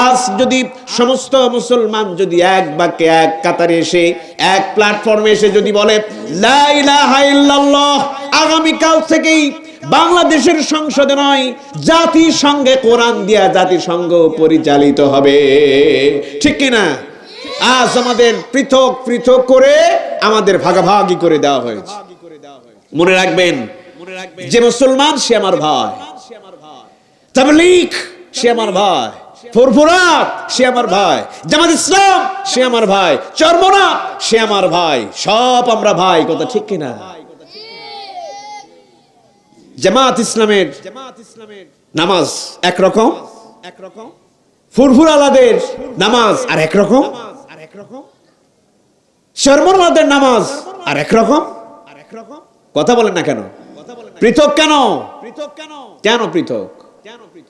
আজ যদি সমস্ত মুসলমান যদি এক বাক্যে এক কাতারে এসে, এক প্ল্যাটফর্মে এসে যদি বলে আগামীকাল থেকেই বাংলাদেশের সংসদে নয়, জাতিসংঘে কোরআন দিয়া জাতিসংঘ পরিচালিত হবে। ঠিক কিনা? আজ আমাদের পৃথক পৃথক করে আমাদের ভাগাভাগি করে দেওয়া হয়েছে। মনে রাখবেন, যে মুসলমান সে আমার ভাই। তাবলিক সে আমার ভাই। ফুরফুরাত, সে আমার ভাই। জামাত ইসলাম, সে আমার ভাই। চর্মনা সে আমার ভাই। সব আমরা ভাই, কথা ঠিক কিনা? জামাত ইসলামের জামাত ইসলামের নামাজ একরকম একরকম ফুরফুর আলাদের নামাজ আর একরকম আর একরকম চর্মনাদের নামাজ আর একরকম। আর একরকম কথা বলেন না কেন পৃথক কেন? পৃথক কেন? কেন পৃথক?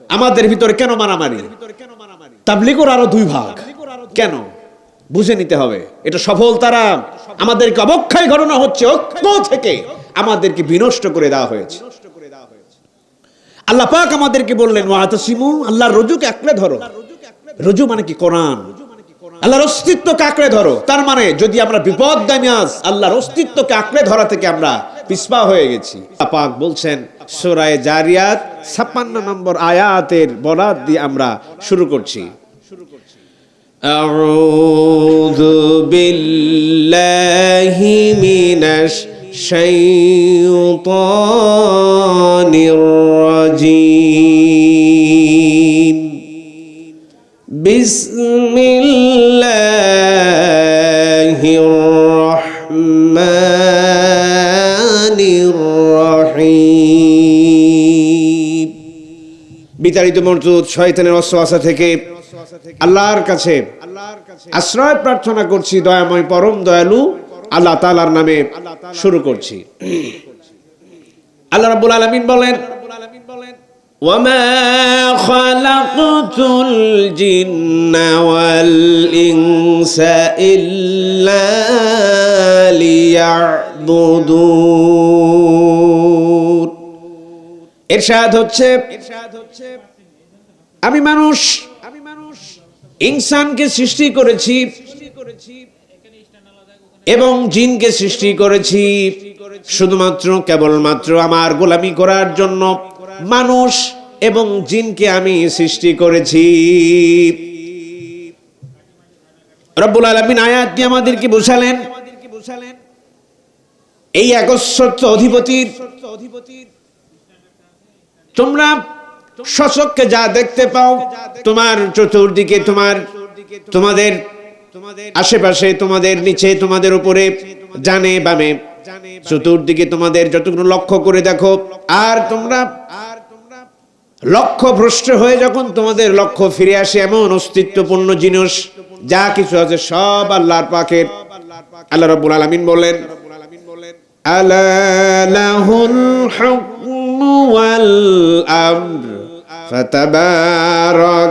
আমাদের ভিতরে কেন মারামারি? তাবলিগর আরও দুই ভাগ। কেন? বুঝে নিতে হবে। এটা সফল তারা। আমাদেরকে অবক্ষয় ঘটনা হচ্ছে ঐক্য থেকে। আমাদেরকে বিনষ্ট করে দেওয়া হয়েছে। আল্লাহ পাক আমাদেরকে বললেন, ওয়াতাসিমু, আল্লাহর রজুকে আঁকড়ে ধরো। রজু মানে কি? কোরআন। আল্লাহর অস্তিত্বকে আঁকড়ে ধরো। তার মানে যদি আমরা বিপদগামী আজ আল্লাহর অস্তিত্বকে আঁকড়ে ধরা থেকে আমরা পিছপা হয়ে গেছি। আল্লাহ পাক বলছেন সূরায়ে জারিয়াত 56 নম্বর আয়াতের বরাত দিয়ে আমরা শুরু করছি শুরু করছি أعوذ بالله من الشيطان الرجيم بسم الله বিতাড়িত মরজুদ শয়তানের অস্ত্র থেকে আল্লাহর কাছে আল্লাহর কাছে আশ্রয় প্রার্থনা করছি দয়াময় পরম দয়ালু আল্লাহ তালার নামে শুরু করছি আল্লাহ রাব্বুল আলামিন বলেন রব্বুল আলামিন বলেন وما خلقت الجن والإنس إلا ليعبدون এরশাদ হচ্ছে ইরশাদ হচ্ছে আমি মানুষ আমি মানুষ, ইনসানকে সৃষ্টি করেছি এবং জিনকে সৃষ্টি করেছি শুধুমাত্র, কেবলমাত্র আমার গোলামি করার জন্য। মানুষ এবং জিনকে আমি সৃষ্টি করেছি। রব্বুল আলমিন আয়াত দিয়ে আমাদেরকে বোঝালেন, এই একশ্বর্য অধিপতির অধিপতির তোমরা সচককে যা দেখতে পাও, তোমার চতুর্দিকে, তোমার, তোমাদের আশেপাশে, তোমাদের নিচে, তোমাদের উপরে, জানে বামে। চতুর্দিকে তোমাদের যতগুলো লক্ষ্য করে দেখো, আর তোমরা লক্ষ্য ভ্রষ্ট হয়ে যখন তোমাদের লক্ষ্য ফিরে আসে এমন অস্তিত্বপূর্ণ জিনিস, যা কিছু আছে সব আল্লাহর পাকের। আল্লাহ রব্বুল আলামিন বলেন আলা লাহুল হুকমু ওয়াল আমর। ফাতাবারাকাল্লাহু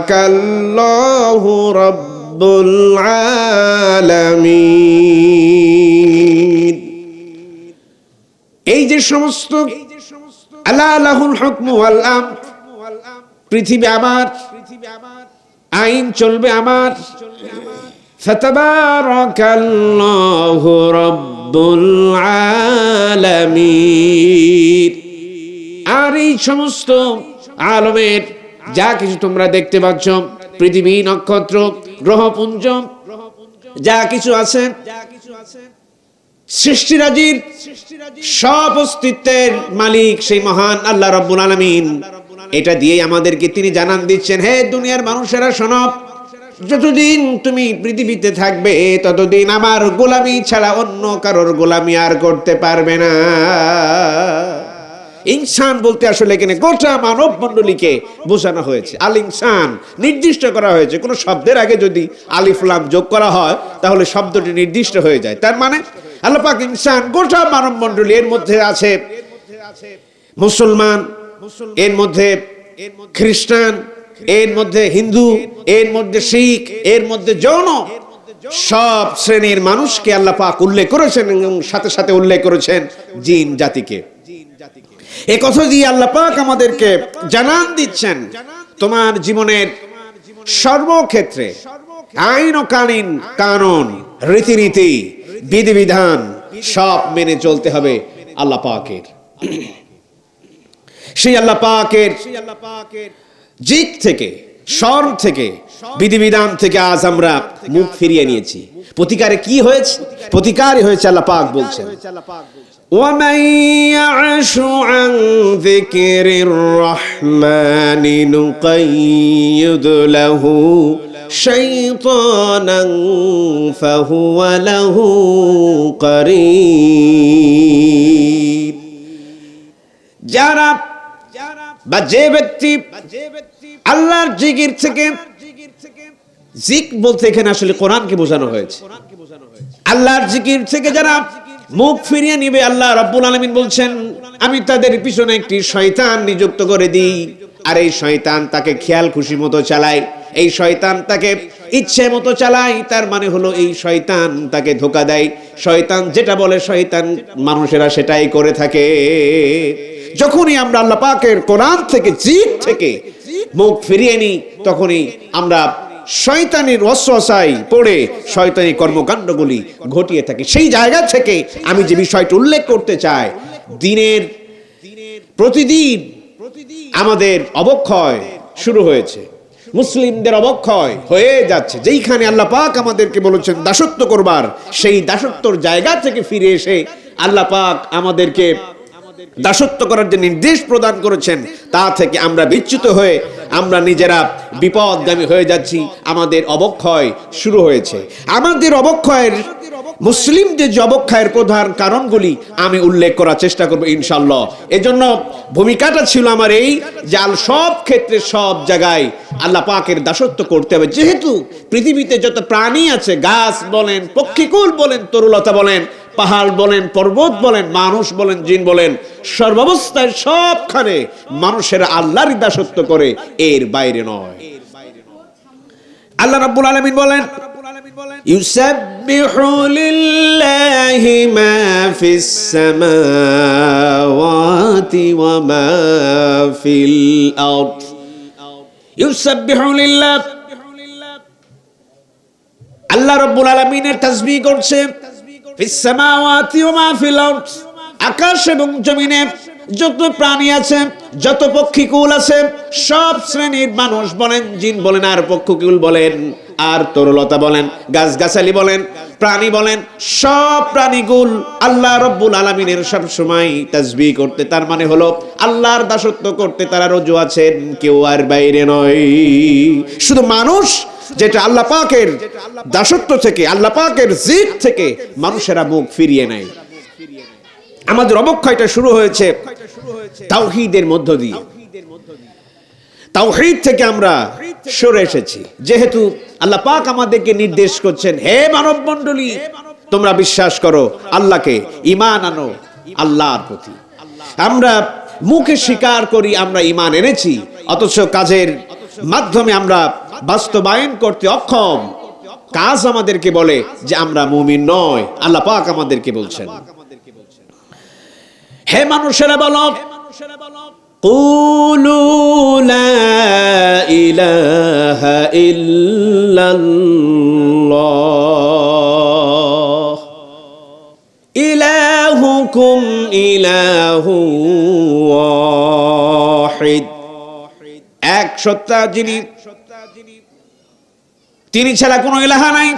রাব্বুল আলামিন এই যে সমস্ত এই যে সমস্ত আলা লাহুল হুকমু ওয়াল আমর ওয়াল আম পৃথিবী আমার পৃথিবী আমার আইন চলবে আমার চলবে আমার فتبارك الله رب العالمين আর এই সমস্ত আলমের যা কিছু তোমরা দেখতে পাচ্ছ, পৃথিবী নক্ষত্র, গ্রহপুঞ্জ, যা কিছু আছে, সৃষ্টিরাজির সব অস্তিত্বের মালিক সেই মহান আল্লাহ রব্বুল আলমিন। এটা দিয়ে আমাদেরকে তিনি জানান দিচ্ছেন, হে দুনিয়ার মানুষেরা শোনব যতদিন তুমি পৃথিবীতে থাকবে, ততদিন আমার গোলামি ছাড়া অন্য কারোর গোলামি আর করতে পারবে না। ইনসান বলতে আসলে এখানে গোটা মানব মণ্ডলীকে বোঝানো হয়েছে। আল ইনসান নির্দিষ্ট করা হয়েছে। কোনো শব্দের আগে যদি আলিফলাম যোগ করা হয়, তাহলে শব্দটি নির্দিষ্ট হয়ে যায়। তার মানে আল্লাহ পাক ইনসান গোটা মানব মণ্ডলী এর মধ্যে আছে মুসলমান, এর মধ্যে খ্রিস্টান, এর মধ্যে হিন্দু, এর মধ্যে শিখ, এর মধ্যে জৈন সব শ্রেণির মানুষকে আল্লাহ পাক উল্লেখ করেছেন এবং সাথে সাথে উল্লেখ করেছেন জিন জাতিকে জিন জাতিকে। এ কথা দিয়ে আল্লাহ পাক আমাদেরকে জানান দিচ্ছেন, তোমার জীবনের সর্বক্ষেত্রে আইন ও কানুন কানুন, রীতিনীতি, বিধিবিধান সব মেনে চলতে হবে আল্লাহ পাকের। সেই আল্লাহ পাকের জিক থেকে স্বর থেকে, বিধিবিধান থেকে আজ আমরা মুখ ফিরিয়ে নিয়েছি। প্রতিকারে কি হয়েছে? প্রতিকারই হয়েছে আল্লাহ পাক বলছেন। হয়েছে আল্লাহ পাক বলছেন ومن يعش عن ذكر الرحمن نقيد له شيطانا فهو له قريب যারা যারা বা যে ব্যক্তি বা যে ব্যক্তি আল্লাহর জিকির থেকে জিকির থেকে জিক বলতে এখানে আসলে কোরআনকে বোঝানো হয়েছে কোরআনকে বোঝানো হয়েছে আল্লাহর জিকির থেকে যারা মুখ ফিরিয়ে নিবে আল্লাহ রব্বুল আলমিন বলছেন, আমি তাদের পিছনে একটি শয়তান নিযুক্ত করে দিই। আর এই শয়তান তাকে খেয়াল খুশি মতো চালায়। এই শয়তান তাকে ইচ্ছে মতো চালায়। তার মানে হলো এই শয়তান তাকে ধোকা দেয়। শয়তান যেটা বলে, শয়তান মানুষেরা সেটাই করে থাকে। যখনই আমরা আল্লাহ পাকের কোরআন থেকে জিক থেকে মুখ ফিরিয়ে নিই, তখনই আমরা শয়তানির ওয়াসওয়াসাই পড়ে শয়তানি কর্মকাণ্ডগুলি ঘটিয়ে থাকে। সেই জায়গা থেকে আমি যে বিষয়টি উল্লেখ করতে চাই, দিনের প্রতিদিন আমাদের অবক্ষয় শুরু হয়েছে। মুসলিমদের অবক্ষয় হয়ে যাচ্ছে। যেইখানে আল্লাহ পাক আমাদেরকে বলেছেন, দাসত্ব করবার, সেই দাসত্বর জায়গা থেকে ফিরে এসে আল্লাহ পাক আমাদেরকে দাসত্ব করার যে নির্দেশ প্রদান করেছেন, তা থেকে আমরা বিচ্যুত হয়ে আমরা নিজেরা বিপদগামী হয়ে যাচ্ছি। আমাদের অবক্ষয় শুরু হয়েছে। আমাদের অবক্ষয়ের, মুসলিমদের যে অবক্ষয়ের প্রধান কারণগুলি আমি উল্লেখ করার চেষ্টা করব ইনশাল্লাহ এজন্য ভূমিকাটা ছিল আমার এই যে আল সব ক্ষেত্রে সব জায়গায় আল্লাহ পাকের দাসত্ব করতে হবে। যেহেতু পৃথিবীতে যত প্রাণী আছে, গাছ বলেন, পক্ষীকুল বলেন, তরুলতা বলেন পাহাড় বলেন পর্বত বলেন মানুষ বলেন জিন বলেন সর্বাবস্থায় সবখানে মানুষের আল্লাহরই দাসত্ব করে এর বাইরে নয় আল্লাহ রাব্বুল আলামিন বলেন রাব্বুল আলামিন বলেন يسبح لله ما في السماوات وما في الأرض يسبح لله আল্লাহ রব্বুল আলমিনের তাসবিহ করছে আকাশ এবং জমিনে যত প্রাণী আছে, যত পক্ষী পক্ষীকুল আছে, সব শ্রেণির মানুষ বলেন, জিন বলেন, আর পক্ষীকুল বলেন, আর তরুলতা বলেন, গাছগাছালি বলেন, প্রাণী বলেন, সব প্রাণীগুল আল্লাহ রব্বুল আলমিনের সব সময় তাসবিহ করতে, তার মানে হলো আল্লাহর দাসত্ব করতে তারা রজু আছেন, কেউ আর বাইরে নয়। শুধু মানুষ যেটা আল্লাহ পাকের দাসত্ব থেকে, আল্লাহ পাকের জিদ থেকে মানুষেরা মুখ ফিরিয়ে নেয়। আমাদের অবক্ষয়টা শুরু হয়েছে তাওহীদের মধ্য দিয়ে। তাওহীদ থেকে আমরা সরে এসেছি। যেহেতু আল্লাহ পাক আমাদেরকে নির্দেশ করছেন, হে মানব মণ্ডলী তোমরা বিশ্বাস করো, আল্লাহকে ঈমান আনো, আল্লাহর প্রতি। আমরা মুখে স্বীকার করি, আমরা ঈমান এনেছি, অথচ কাজের মাধ্যমে আমরা বাস্তবায়ন করতে অক্ষম কাজ আমাদেরকে বলে যে আমরা মুমিন নয় আল্লাহ পাক আমাদেরকে বলছেন আমাদেরকে বলছেন হে মানুষেরা বলো মানুষেরা বলো قولوا لا إله إلا الله إلهكم إله واحد এক সত্তা যিনি সত্তা যিনি তিনি ছাড়া কোনো ইলাহা নাই।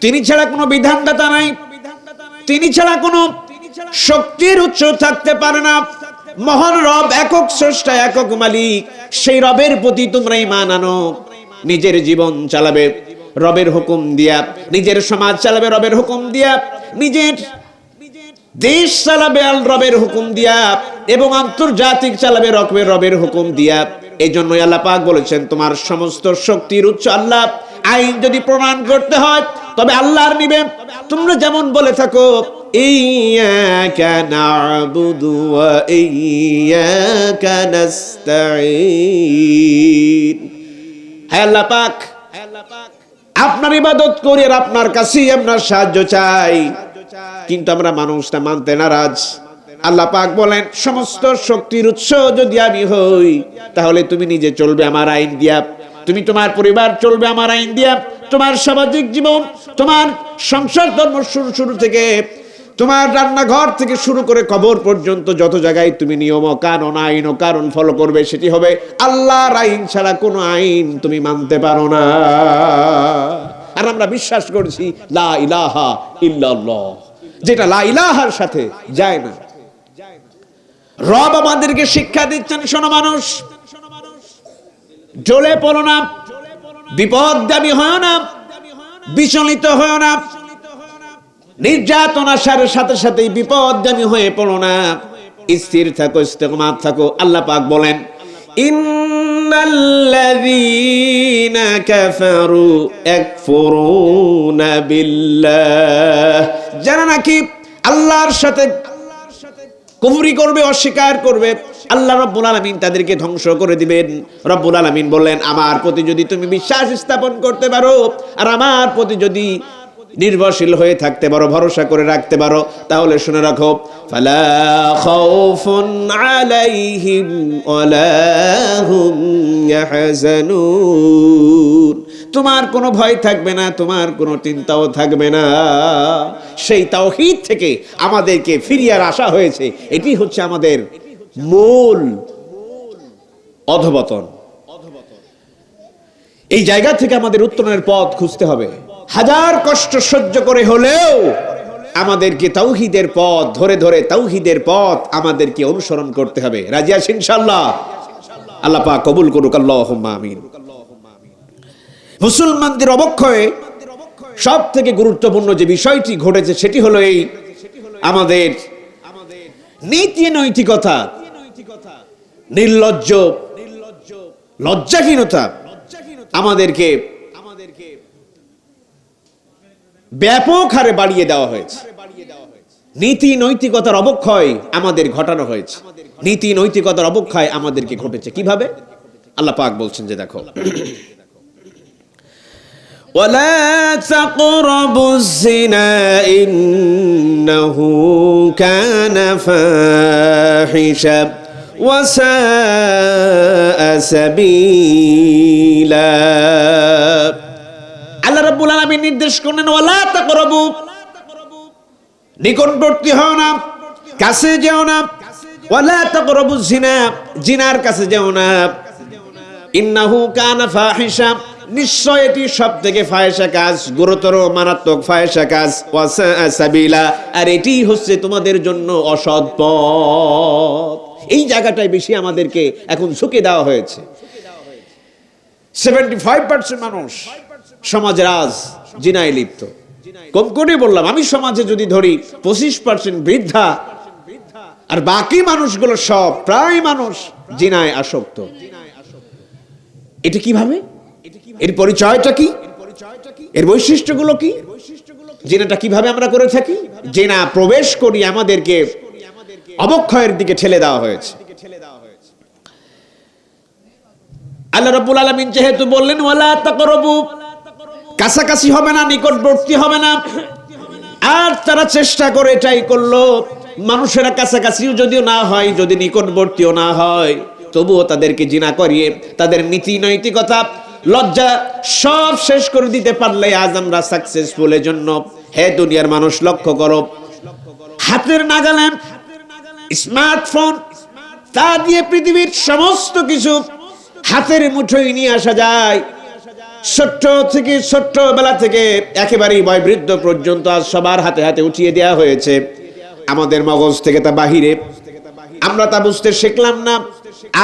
তিনি ছাড়া কোনো বিধানদাতা নাই। তিনি ছাড়া কোনো শক্তির উৎস থাকতে পারে না। মহান রব, একক স্রষ্টা, একক মালিক, সেই রবের প্রতি তোমরা ইমান আনো। নিজের জীবন চালাবে রবের হুকুম দিয়া। নিজের সমাজ চালাবে রবের হুকুম দিয়া। নিজের দেশ চালাবে আল রবের হুকুম দিয়া এবং আন্তর্জাতিক চালাবে রকমের রবের হুকুম দিয়া। এই জন্যই আল্লাহ পাক বলেছেন, তোমার সমস্ত শক্তির উচ্চ আল্লাহ আইন যদি প্রমাণ করতে হয়, তবে আল্লাহর নিবে। তোমরা যেমন বলে থাকো আপনার ইবাদত করি আর আপনার কাছেই আমরা সাহায্য চাই। কিন্তু আমরা মানুষটা মানতে নারাজ। আল্লাহ পাক বলেন, সমস্ত শক্তির উৎস যদি আমি হই, তাহলে তুমি নিজে চলবে আমার আইন দিয়া। তুমি তোমার পরিবার চলবে আমার আইন দিয়া, তোমার সামাজিক জীবন, তোমার সংসার ধর্ম শুরু শুরু থেকে, তোমার রান্নাঘর থেকে শুরু করে কবর পর্যন্ত যত জায়গায় তুমি নিয়ম কানুন, আইন ও কারণ ফলো করবে, সেটি হবে আল্লাহর আইন ছাড়া কোনো আইন তুমি মানতে পারো না। আর আমরা বিশ্বাস করছি, লা ইলাহা ইল্লাল্লাহ। যেটা লা ইলাহার সাথে যায় না। রব আমাদেরকে শিক্ষা দিচ্ছেন, শোনো মানুষ। জ্বলে পড়ো না বিপদ দাবি হয় না, বিচলিত হয় না, নির্যাতন আসার সাথে সাথে বিপদ দাবি হয়ে পড়ো না। স্থির থাকো ইস্তেকমাত থাকো, আল্লাহ পাক বলেন যারা নাকি আল্লাহর সাথে কুফরি করবে, অস্বীকার করবে আল্লাহ রব্বুল আলমিন তাদেরকে ধ্বংস করে দিবেন। রব্বুল আলমিন বললেন, আমার প্রতি যদি তুমি বিশ্বাস স্থাপন করতে পারো, আর আমার প্রতি যদি নির্ভরশীল হয়ে থাকতে পারো, ভরসা করে রাখতে পারো, তাহলে শুনে রাখো তোমার কোনো ভয় থাকবে না, তোমার কোনো চিন্তাও থাকবে না। সেই তাওহীদ থেকে আমাদেরকে ফিরিয়ার আশা হয়েছে। এটি হচ্ছে আমাদের মূল অধবতন এই জায়গা থেকে আমাদের উত্তরণের পথ খুঁজতে হবে। হাজার কষ্ট সহ্য করে হলেও আমাদেরকে তাওহিদের পথ, ধরে ধরে তাওহিদের পথ আমাদেরকে অনুসরণ করতে হবে। রাজিয়া ইনশাআল্লাহ? আল্লাহ পাক কবুল করুক, আল্লাহুম্মা আমিন। মুসলমানদের অবক্ষয়ে সব থেকে গুরুত্বপূর্ণ যে বিষয়টি ঘটেছে সেটি হলো এই। আমাদের নীতি নৈতিকতা নির্লজ্জ লজ্জাহীনতা আমাদেরকে ব্যাপক হারে বাড়িয়ে দেওয়া হয়েছে নীতি নৈতিকতার অবক্ষয় আমাদের ঘটানো হয়েছে নীতি নৈতিকতার অবক্ষয় আমাদেরকে ঘটেছে কিভাবে আল্লাহ পাক বলছেন যে দেখো ولا تقربوا الزنا إنه كان فاحشا وساء سبيلا আল্লাহ রাব্বুল আলামিন নির্দেশ করলেন ওয়ালা তাকরাবু নিকটবর্তী হও না কাছে যেও না ওয়ালা তাকরাবু জিনা জিনার কাছে যেও না ইন্নাহু কানা ফাহিশা নিশ্চয় এটি সব থেকে ফায়সা কাজ গুরুতর মারাত্মক ফায়সা কাজ ওয়াসা সাবিলা আর এটি হচ্ছে তোমাদের জন্য অসৎ পথ এই জায়গাটায় বেশি আমাদেরকে এখন ঝুঁকে দেওয়া হয়েছে। সেভেন্টি ফাইভ পার্সেন্ট মানুষ সমাজ আজ জিনায় লিপ্ত। কম করে বললাম, আমি সমাজে যদি ধরি পঁচিশ পার্সেন্ট বৃদ্ধা, আর বাকি মানুষগুলো সব প্রায় মানুষ জিনায় আসক্ত। এটা কীভাবে? এর পরিচয়টা কি? এর বৈশিষ্ট্যগুলো কি? জেনাটা কীভাবে আমরা করে থাকি? জেনা প্রবেশ করি আমাদেরকে অবক্ষয়ের দিকে ঠেলে দেওয়া হয়েছে। আল্লাহ রাব্বুল আলামিন যেহেতু বললেন, ওয়ালা তাকরাবু। কাছাকাছি হবে না, নিকটবর্তী হবে না। আর তারা চেষ্টা করে এটাই করল। মানুষেরা কাছাকাছিও যদিও না হয়, যদি নিকটবর্তীও না হয়, তবুও তাদেরকে জিনা করিয়ে, তাদের নীতি নৈতিকতা, লজ্জা সব শেষ করে দিতে পারলে আজ আমরা সাকসেসফুল এর জন্য হে দুনিয়ার মানুষ, লক্ষ্য করো। হাতের নাগালে স্মার্টফোন, তা দিয়ে পৃথিবীর সমস্ত কিছু হাতের মুঠোয় নিয়ে আসা যায়। ছোট্ট থেকে ছোট্ট বেলা থেকে একেবারেই বয়বৃদ্ধ পর্যন্ত আজ সবার হাতে হাতে উঠিয়ে দেওয়া হয়েছে। আমাদের মগজ থেকে তা বাহিরে। আমরা তা বুঝতে শিখলাম না।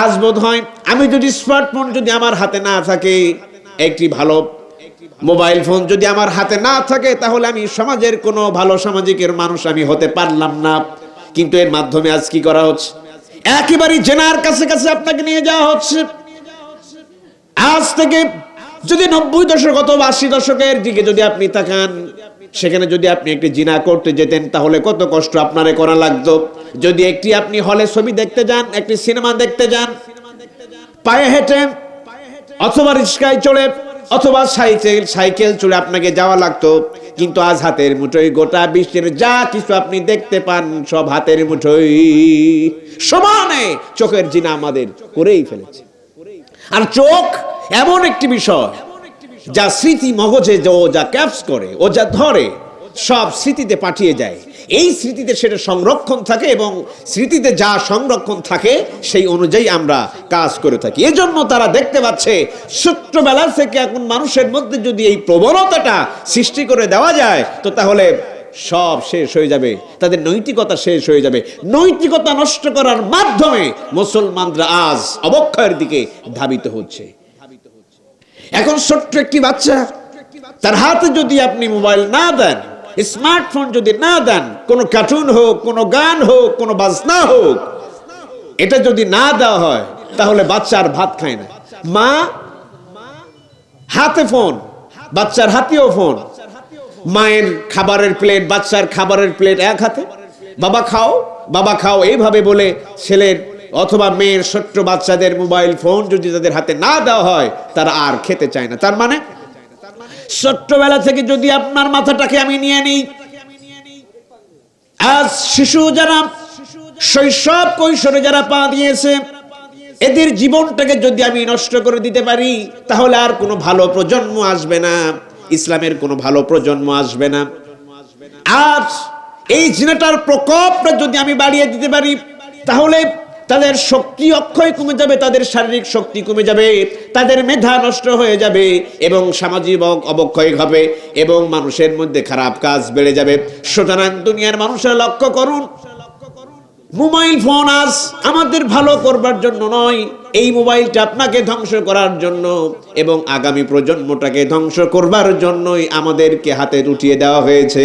আজ বোধ হয় আমি যদি স্মার্টফোন যদি আমার হাতে না থাকে, একটি ভালো মোবাইল ফোন যদি আমার হাতে না থাকে, তাহলে আমি সমাজের কোনো ভালো সামাজিকের মানুষ আমি হতে পারলাম না। কিন্তু এর মাধ্যমে আজ কি করা হচ্ছে? একেবারে জেনার কাছে কাছে আপনাকে নিয়ে যাওয়া হচ্ছে। আজ থেকে যদি নব্বই দশক অথবা আশি দশকের দিকে যদি আপনি তাকান, সেখানে যদি আপনি একটি জিনা করতে যেতেন, তাহলে কত কষ্ট আপনারে করা লাগতো। যদি একটি আপনি হলে ছবি দেখতে যান, একটি সিনেমা দেখতে যান, পায়ে হেঁটে অথবা রিক্সায় চড়ে অথবা সাইকেল সাইকেল চড়ে আপনাকে যাওয়া লাগতো। কিন্তু আজ হাতের মুঠোয় গোটা বিশ্বের যা কিছু আপনি দেখতে পান, সব হাতের মুঠোয়। সমানে চোখের জিনা আমাদের করেই ফেলেছে। আর চোখ এমন একটি বিষয় যা স্মৃতি মগজে যে ক্যাপস করে, ও যা ধরে, সব স্মৃতিতে পাঠিয়ে যায়। এই স্মৃতিতে সেটা সংরক্ষণ থাকে এবং স্মৃতিতে যা সংরক্ষণ থাকে, সেই অনুযায়ী আমরা কাজ করে থাকি। এজন্য তারা দেখতে পাচ্ছে, ছোট্টবেলা থেকে এখন মানুষের মধ্যে যদি এই প্রবণতাটা সৃষ্টি করে দেওয়া যায়, তো তাহলে সব শেষ হয়ে যাবে, তাদের নৈতিকতা শেষ হয়ে যাবে। নৈতিকতা নষ্ট করার মাধ্যমে মুসলমানরা আজ অবক্ষয়ের দিকে ধাবিত হচ্ছে। এখন ছোট্ট একটি বাচ্চা, তার হাতে যদি আপনি মোবাইল না দেন স্মার্টফোন যদি না দেন, কোনো কার্টুন হোক, কোনো গান হোক, কোনো বাজনা হোক, এটা যদি না দেওয়া হয়, তাহলে বাচ্চা আর ভাত খায় না। মা, হাতে ফোন, বাচ্চার হাতেও ফোন। মায়ের খাবারের প্লেট, বাচ্চার খাবারের প্লেট এক হাতে। বাবা খাও বাবা খাও, এইভাবে বলে ছেলের অথবা মেয়ের ছোট্ট বাচ্চাদের মোবাইল ফোন যদি তাদের হাতে না দেওয়া হয়, তারা আর খেতে চায় না। তার মানে ছোট্টবেলা থেকে যদি আপনার মাথাটাকে আমি নিয়ে নিই, আজ শিশু যারা শৈশব কৈশোরে যারা পা দিয়েছে, এদের জীবনটাকে যদি আমি নষ্ট করে দিতে পারি, তাহলে আর কোনো ভালো প্রজন্ম আসবে না, ইসলামের কোনো ভালো প্রজন্ম আসবে না। আজ এই জিনাটার প্রকোপটা যদি আমি বাড়িয়ে দিতে পারি, তাহলে তাদের শক্তি অক্ষয় কমে যাবে, তাদের শারীরিক শক্তি কমে যাবে, তাদের মেধা নষ্ট হয়ে যাবে এবং সামাজিক অবক্ষয় হবে এবং মানুষের মধ্যে খারাপ কাজ বেড়ে যাবে। সুতরাং দুনিয়ার মানুষের লক্ষ্য করুন, মোবাইল ফোন আজ আমাদের ভালো করবার জন্য নয়, এই মোবাইলটা আপনাকে ধ্বংস করার জন্য এবং আগামী প্রজন্মটাকে ধ্বংস করবার জন্যই আমাদেরকে হাতে উঠিয়ে দেওয়া হয়েছে।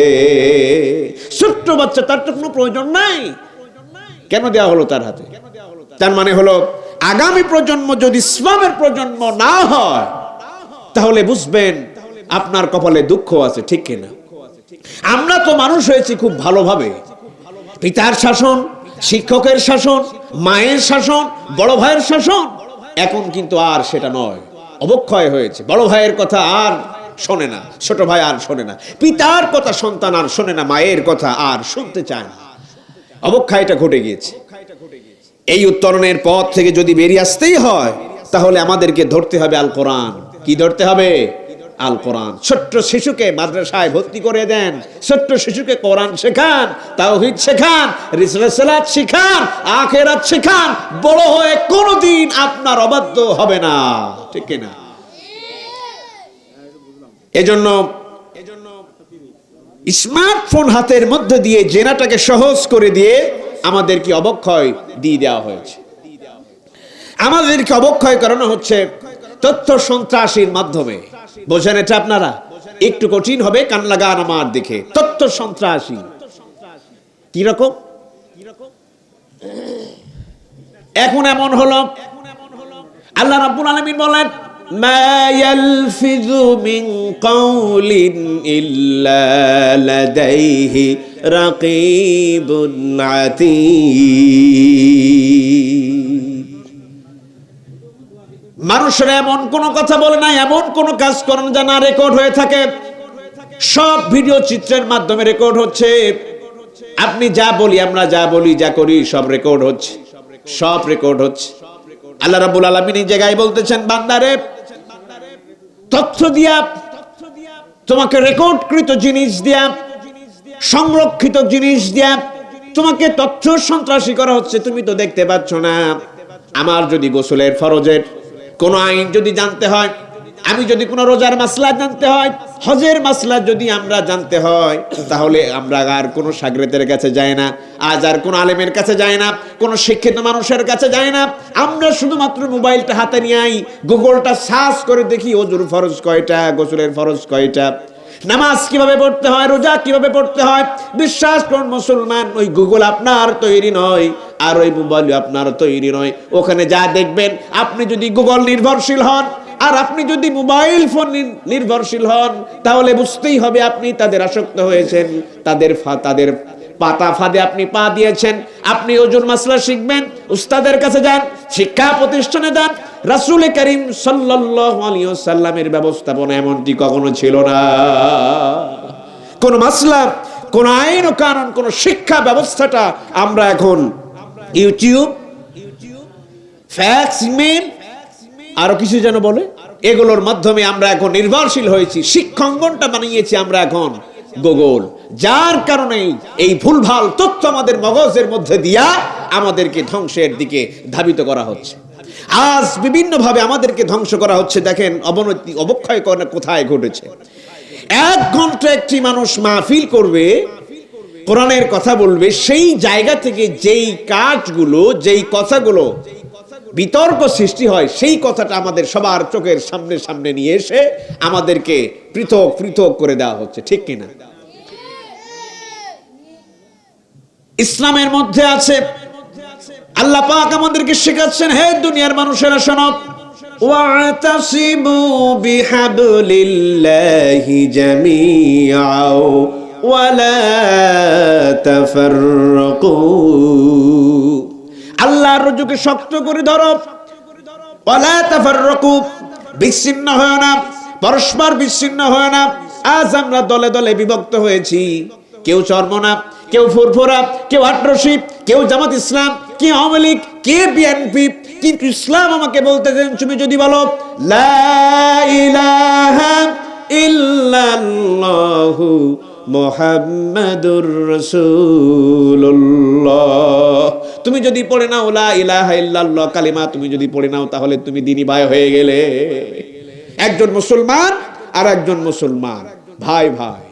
ছোট্ট বাচ্চা, তার তো কোনো প্রয়োজন নাই। কেন দেওয়া হলো তার হাতে? তার মানে হলো, আগামী প্রজন্ম যদি ইসলামের প্রজন্ম না হয়, তাহলে বুঝবেন আপনার কপালে দুঃখ আছে, ঠিক কিনা? আমরা তো মানুষ হয়েছি খুব ভালোভাবে। পিতার শাসন, শিক্ষকের শাসন, মায়ের শাসন, বড় ভাইয়ের শাসন, এখন কিন্তু আর সেটা নয়। অবক্ষয় হয়েছে। বড় ভাইয়ের কথা আর শোনে না, ছোট ভাই আর শোনে না। পিতার কথা সন্তান আর শোনে না, মায়ের কথা আর শুনতে চায় না। অবক্ষয়টা ঘটে গিয়েছে। এই উত্তরণের পথ থেকে যদি বেরিয়ে আসতেই হয়, তাহলে আমাদেরকে ধরতে হবে আল কোরআন। কি ধরতে হবে? আল কোরআন। ছোট্ট শিশুকে মাদ্রাসায় ভর্তি করে দেন। ছোট্ট শিশুকে কোরআন শেখান, তাওহীদ শেখান রিসালাত শেখান, আখেরাত শেখান। বড় হয়ে কোনোদিন আপনার অবাধ্য হবে না। ঠিক কিনা? এজন্য স্মার্টফোন হাতের মধ্যে দিয়ে জেনাটাকে সহজ করে দিয়ে আমাদেরকে অবক্ষয় দিয়ে দেওয়া হয়েছে। আমাদেরকে অবক্ষয় করানো হচ্ছে তথ্য সন্ত্রাসীর মাধ্যমে। বোঝেন এটা আপনারা? একটু কঠিন হবে কান লাগান আমার দিকে। তথ্য সন্ত্রাসী। কি রকম? এখন এমন হলো। আল্লাহ রাব্বুল আলামিন বলেন মা ইয়ালফিযু মিন কাউলিন ইল্লা লাদাইহি রাকীবুন আতীদ মানুষরা এমন কোন কথা বলে না, এমন কোন কাজ করেন যা না রেকর্ড হয়ে থাকে। সব ভিডিও চিত্রের মাধ্যমে রেকর্ড হচ্ছে। আপনি যা বলি, আমরা যা বলি, যা করি, সব রেকর্ড হচ্ছে। সব রেকর্ড হচ্ছে। আল্লাহ রাব্বুল আলামিন এই জায়গায় বলতেছেন, বান্দারে তথ্য দিয়া, তোমাকে রেকর্ডকৃত জিনিস দিয়া, সংরক্ষিত জিনিস দিয়া, তোমাকে তথ্য সন্ত্রাসী করা হচ্ছে, তুমি তো দেখতে পাচ্ছ না। আমার যদি গোসলের ফরজের কোন আইন যদি জানতে হয়, আমি যদি কোনো রোজার মাসলা জানতে হয় হজের মাসলা যদি আমরা জানতে হয়, তাহলে আমরা আর কোনো সাগরেতের কাছে যাই না, আজ আর কোনো আলেমের কাছে যায় না, কোনো শিক্ষিত মানুষের কাছে যায় না। আমরা শুধুমাত্র মোবাইলটা হাতে নিয়ে আই গুগলটা সার্চ করে দেখি ওজুর ফরজ কয়টা, গোসলের ফরজ কয়টা। নামাজ কীভাবে পড়তে হয়, রোজা কীভাবে পড়তে হয়, বিশ্বাস করুন মুসলমান, ওই গুগল আপনার তৈরি নয়, আর ওই মোবাইল আপনার তৈরি নয়। ওখানে যা দেখবেন, আপনি যদি গুগল নির্ভরশীল হন আর আপনি যদি মোবাইল ফোন নির- নির্ভরশীল হন, তাহলে বুঝতেই হবে আপনি তাদের আসক্ত হয়েছেন, তাদের তাদের পাতা ফাঁদে আপনি পা দিয়েছেন। আপনি ওজন মাসলা শিখবেন, উস্তাদের কাছে যান, শিক্ষা প্রতিষ্ঠানে যান। রাসূল করিম ওয়াসাল্লামের ব্যবস্থাপনা এমনটি কখনো ছিল না। কোন মাসলা, কোন আইন ও কানুন, কোন শিক্ষা ব্যবস্থাটা আমরা এখন ইউটিউব, ফ্যাক্স ইমেল আরও কিছু যেন বলে? এগুলোর মাধ্যমে আমরা এখন নির্ভরশীল হয়েছি। শিক্ষাঙ্গনটা বানিয়েছি আমরা এখন গুগল। যার কারণে এই ভুলভাল তথ্য আমাদের মগজের মধ্যে দিয়া আমাদেরকে ধ্বংসের দিকে ধাবিত করা হচ্ছে। আজ বিভিন্নভাবে আমাদেরকে ধ্বংস করা হচ্ছে। দেখেন, অবনতি অবক্ষয় কোথায় ঘটেছে? এক ঘণ্টা একটি মানুষ মাহফিল করবে, কোরআনের কথা বলবে, সেই জায়গা থেকে যেই কাজগুলো, যেই কথাগুলো বিতর্ক সৃষ্টি হয় সেই কথাটা আমাদের সবার চোখের সামনে সামনে নিয়ে এসে আমাদেরকে পৃথক পৃথক করে দেওয়া হচ্ছে ঠিক কিনা ইসলামের মধ্যে আছে আল্লাহ পাক আমাদেরকে শেখাচ্ছেন হে দুনিয়ার মানুষেরা শোনো واعتصموا بحبل الله جميعا ولا تفرقوا আল্লাহর রজুকে শক্ত করে ধরো। ওয়ালা তাফাররাকু, বিচ্ছিন্ন হয় না, পরস্পর বিচ্ছিন্ন হয় না। আজ আমরা দলে দলে বিভক্ত হয়েছি। কেউ চর্মনা, কেউ ফুরফুরা, কেউ আট্রসি, কেউ জামাত ইসলাম, কে আওয়ামী লীগ, কে বিএনপি কিন্তু ইসলাম আমাকে বলতে দেন তুমি যদি বলো, লা ইলাহা ইল্লাল্লাহু মোহাম্মদুর রসুল্লাহ তুমি যদি পড়ে নাও লা ইলাহা ইল্লাল্লাহ, কালিমা তুমি যদি পড়ে নাও, তাহলে তুমি দিনী ভাই হয়ে গেলে। একজন মুসলমান আর একজন মুসলমান। ভাই ভাই।